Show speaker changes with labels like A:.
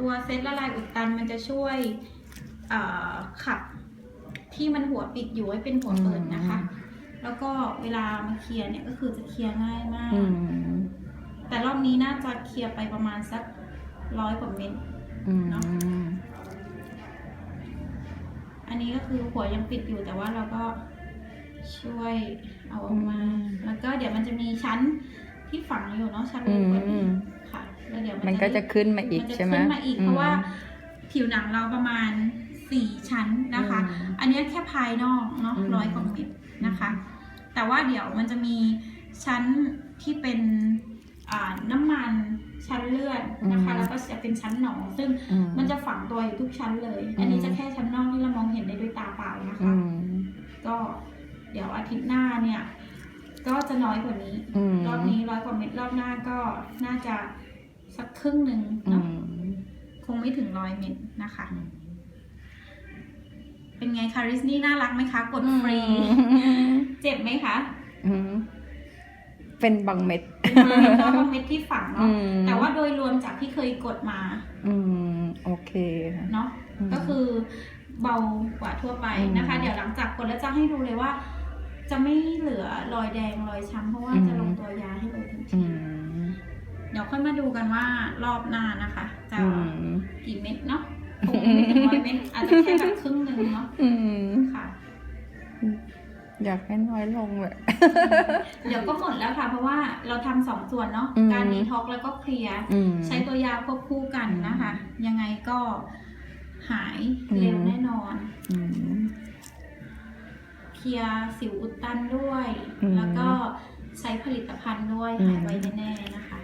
A: ตัวเซตละลายอุดตันมันจะช่วยเอ่อขับที่มันหัวปิดอยู่ให้เป็นหัวเปิดนะคะ แล้วก็เวลามาเคลียร์เนี่ยก็คือจะเคลียร์ง่ายมาก
B: อืม
A: แต่รอบนี้น่าจะเคลียร์ไปประมาณสักร้อยกว่าเม็ด
B: อืม
A: เนอะอันนี้ก็คือหัวยังปิดอยู่แต่ว่าเราก็ช่วยเอาออกมา แล้วก็เดี๋ยวมันจะมีชั้น ที่ฝังอยู่เนาะชั้น
B: อื
A: ลึกกว่านี้
B: ม
A: ค่ะแล้วเดี๋ยว
B: มันก็จะขึ้นมาอีก
A: มันจะ
B: ใช่ไหม
A: ขึ้นมาอีก เพราะว่า
B: อืม
A: ผิวหนังเราประมาณสี่ชั้นนะคะ
B: อืม
A: อันนี้แค่ภายนอกเนาะ
B: อืม
A: ร้อยกว่าเม็ดนะคะ แต่ว่าเดี๋ยวมันจะมีชั้นที่เป็นอ่าน้ำมันชั้นเลือดนะคะแล้วก็จะเป็นชั้นหนอง ซึ่ง
B: อื
A: มันจะฝังตัวอยู่ทุกชั้นเลย อันนี้
B: อืม
A: จะแค่ชั้นนอกที่เรามองเห็นได้ด้วยตาเปล่านะคะ
B: อืม
A: ก็เดี๋ยวอาทิตย์หน้าเนี่ยก็ จะน้อยกว่านี้
B: อืม
A: รอบนี้ร้อยกว่าเม็ดรอบหน้าก็น่าจะสักครึ่งหนึ่ง
B: อื
A: เนาะ
B: ม
A: คงไม่ถึงร้อยเม็ดนะคะ เป็นไงคะริสนี่น่ารักไหมคะ กดฟรี เจ็บไหมคะ
B: อืมเป็นบางเม็ด
A: เป็นบางเม็ดก็บางเม็ดที่ฝัง
B: อื
A: เนาะ
B: ม
A: แต่ว่าโดยรวมจากที่เคยกดมา
B: อืม โอเคค่ะ
A: เนาะ
B: อืม
A: ก็คือเบากว่าทั่วไปนะคะ
B: อืม
A: เดี๋ยวหลังจากกดแล้วจะให้ดูเลยว่า จะไม่เหลือรอยแดงรอยช้ำเพราะว่า
B: อืม
A: จะลงตัวยาให้เลยทัน
B: อื
A: ที
B: ม
A: เดี๋ยวค่อยมาดูกันว่ารอบหน้านะคะจะ
B: อืม
A: กี่เม็ดเนาะคงไม่ถึงร้อยเม็ดอาจจะแค่แบบครึ่งหนึ่งเนาะ
B: อืม
A: ค่ะ
B: อยากให้น้อยลงเลย
A: เดี๋ยวก็หมดแล้วค่ะ เพราะว่าเราทำสองส่วนเนาะ
B: อืม
A: การดีท็อกซ์แล้วก็เคลียร์
B: อืม
A: ใช้ตัวยาควบคู่กันนะคะ ยังไงก็หาย
B: อืม
A: เร็วแน่นอน
B: อืม
A: เคลียร์สิวอุดตันด้วยแล้วก็ใช้ผลิตภัณฑ์ด้วยหายไวแน่ๆนะคะ